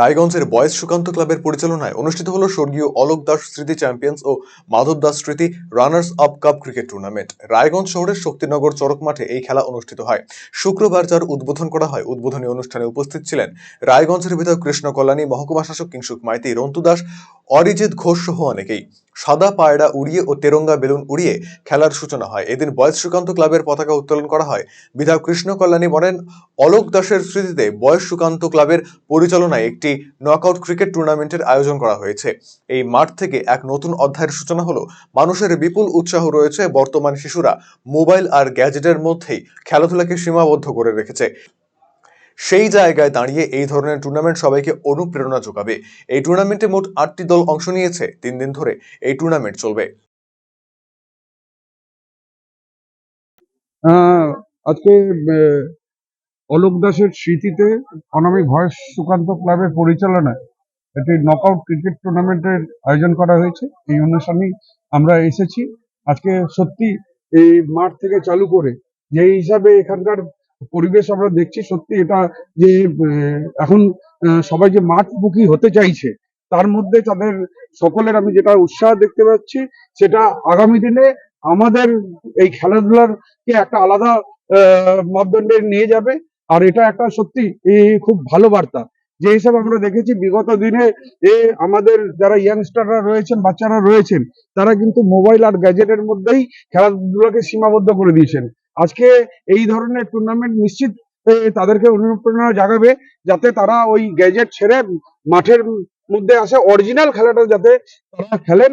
রায়গঞ্জের বয়েজ সুকান্ত ক্লাবের পরিচালনায় অনুষ্ঠিত হলো স্বর্গীয় অলোক দাস স্মৃতি চ্যাম্পিয়ন্স ও মাধব দাস স্মৃতি runners up cup cricket tournament. Raiganj শহরের শক্তিনগর চরক মাঠে এই খেলা অনুষ্ঠিত হয়। শুক্রবার যার উদ্বোধন করা হয়, উদ্বোধনী অনুষ্ঠানে উপস্থিত ছিলেন রায়গঞ্জের বিধায়ক কৃষ্ণ কল্যাণী, মহকুমা শাসক কিংসুক মাইতি রন্তু দাস অরিজিৎ ঘোষ সহ অনেকেই। সাদা পায়রা উড়িয়ে ও তেরঙ্গা বেলুন উড়িয়ে খেলার সূচনা হয়। এদিন বয়স সুকান্ত ক্লাবের পতাকা উত্তোলন করা হয়। বিধায়ক কৃষ্ণ কল্যাণী বলেন, অলোক দাসের স্মৃতিতে বয়স সুকান্ত ক্লাবের পরিচালনায় একটি নকআউট ক্রিকেট টুর্নামেন্টের আয়োজন করা হয়েছে। এই মাঠ থেকে এক নতুন অধ্যায়ের সূচনা হলো, মানুষের বিপুল উৎসাহ রয়েছে বর্তমান শিশুরা মোবাইল আর গ্যাজেটের মধ্যেই খেলাধুলাকে সীমাবদ্ধ করে রেখেছে। সেই জায়গায় দাঁড়িয়ে এই ধরনের টুর্নামেন্ট সবাইকে অনুপ্রেরণা যোগাবে। এই টুর্নামেন্টে মোট আটটি দল অংশ নিয়েছে। তিন দিন ধরে এই টুর্নামেন্ট চলবে। আজকে অলোক দাসের স্মৃতিতে অনামিক ভয়েস সুকান্ত ক্লাবের পরিচালনায় একটি নকআউট ক্রিকেট টুর্নামেন্টের আয়োজন করা হয়েছে। এই অনুষ্ঠানেই আমরা এসেছি। আজকে সত্যি এই মাঠ থেকে চালু করে যে হিসাবে এখানকার পরিবেশ আমরা দেখছি সত্যি এটা যে এখন সবাই যে মাঠমুখী হতে চাইছে, তার মধ্যে তাদের সকলের আমি যেটা উৎসাহ দেখতে পাচ্ছি, সেটা আগামী দিনে আমাদের এই খেলাধুলার কে একটা আলাদা মাপদণ্ডে নিয়ে যাবে। আর এটা একটা সত্যি খুব ভালো বার্তা। যে হিসাবে আমরা দেখেছি, বিগত দিনে এ, আমাদের যারা ইয়াংস্টাররা রয়েছেন, বাচ্চারা রয়েছেন, তারা কিন্তু মোবাইল আর গ্যাজেটের মধ্যেই খেলাধুলাকে সীমাবদ্ধ করে দিয়েছেন। আজকে এই ধরনের টুর্নামেন্ট নিশ্চিত তাদেরকে অনুপ্রেরণা জাগাবে যাতে তারা ওই গ্যাজেট ছেড়ে মাঠের মধ্যে আসে অরিজিনাল খেলাটা যাতে তারা খেলেন।